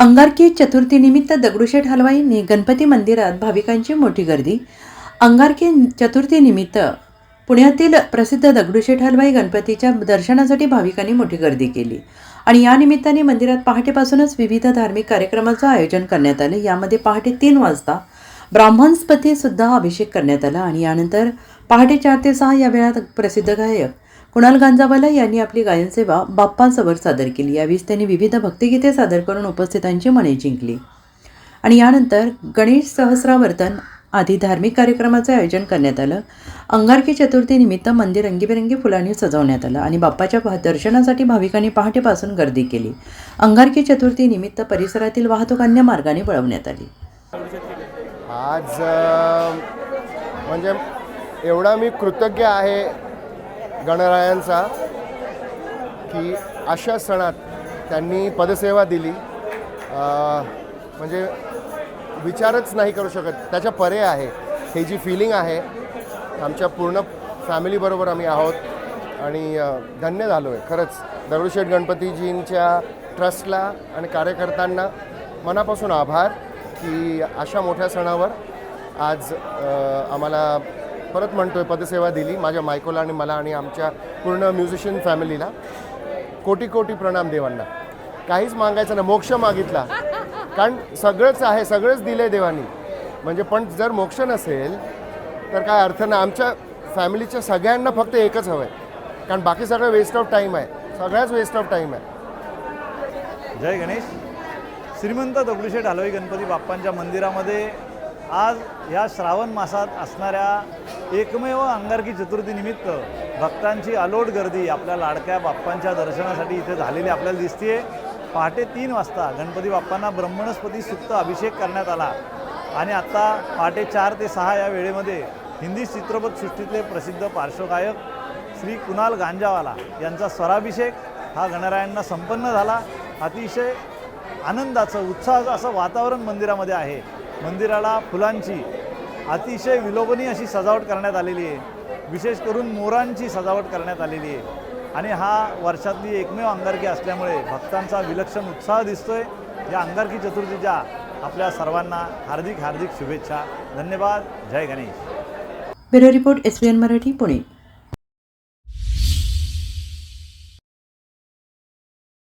अंगारकी चतुर्थीनिमित्त दगडूशेठ हलवाईंनी गणपती मंदिरात भाविकांची मोठी गर्दी. अंगारकी चतुर्थीनिमित्त पुण्यातील प्रसिद्ध दगडूशेठ हलवाई गणपतीच्या दर्शनासाठी भाविकांनी मोठी गर्दी केली आणि या निमित्ताने मंदिरात पहाटेपासूनच विविध धार्मिक कार्यक्रमाचं आयोजन करण्यात आलं. यामध्ये पहाटे तीन वाजता ब्राह्मणस्पतीसुद्धा अभिषेक करण्यात आला आणि यानंतर पहाटे चार ते सहा या वेळात प्रसिद्ध गायक कुणाल गांजावाला यांनी आपली गायनसेवा बाप्पांसमोर सादर केली. यावेळी त्यांनी विविध भक्तिगीते सादर करून उपस्थितांची मने जिंकली. आणि यानंतर गणेश सहस्रावर्तन आदी धार्मिक कार्यक्रमाचं आयोजन करण्यात आलं. अंगारकी चतुर्थीनिमित्त मंदिर रंगीबेरंगी फुलांनी सजवण्यात आलं आणि बाप्पाच्या दर्शनासाठी भाविकांनी पहाटेपासून गर्दी केली. अंगारकी चतुर्थीनिमित्त परिसरातील वाहतूक अन्य मार्गाने वळवण्यात आली. आज म्हणजे एवढा मी कृतज्ञ आहे गणरायांचा की अशा सणात त्यांनी पदसेवा दिली. म्हणजे विचारच नाही करू शकत. त्याच्या परे आहे. ही जी फिलिंग आहे आमच्या पूर्ण फॅमिलीबरोबर आम्ही आहोत. आणि धन्य झालो आहे खरंच दगडूशेठ गणपतीजींच्या ट्रस्टला आणि कार्यकर्त्यांना मनापासून आभार की अशा मोठ्या सणावर आज आम्हाला परत म्हणतो आहे पदसेवा दिली माझ्या मायकोला आणि मला आणि आमच्या पूर्ण म्युझिशियन फॅमिलीला. कोटी कोटी प्रणाम देवांना. काहीच मागायचं नाही मोक्ष मागितला. कारण सगळंच आहे सगळंच दिलं देवानी. म्हणजे पण जर मोक्ष नसेल तर काय अर्थ नाही. आमच्या फॅमिलीच्या सगळ्यांना फक्त एकच हवं आहे कारण बाकी सगळं वेस्ट ऑफ टाईम आहे. सगळ्याच वेस्ट ऑफ टाईम आहे. जय गणेश. श्रीमंत दगडूशेठ हलवाई गणपती बाप्पांच्या मंदिरामध्ये. आज या श्रावण मासात असणाऱ्या एकमेव अंगारकी चतुर्थीनिमित्त भक्तांची अलोट गर्दी आपल्या लाडक्या बाप्पांच्या दर्शनासाठी इथे झालेली आपल्याला दिसते पहाटे तीन वाजता गणपती बाप्पांना ब्रह्मणस्पती सुक्त अभिषेक करण्यात आला. आणि आत्ता पहाटे चार ते सहा या वेळेमध्ये हिंदी चित्रपटसृष्टीतले प्रसिद्ध पार्श्वगायक श्री कुणाल गांजावाला यांचा स्वराभिषेक हा गणरायांना संपन्न झाला. अतिशय आनंदाचं उत्साहाचं असं वातावरण मंदिरामध्ये आहे. मंदिराला फुलांची अतिशय विलोभनीय अशी सजावट करण्यात आलेली आहे. विशेष करून मोरांची सजावट करण्यात आलेली आहे. आणि हा वर्षातली एकमेव अंगारकी असल्यामुळे भक्तांचा विलक्षण उत्साह दिसतोय. या अंगारकी चतुर्थीच्या आपल्या सर्वांना हार्दिक हार्दिक शुभेच्छा. धन्यवाद. जय Ganesh. Bureau report S Marathi Pune.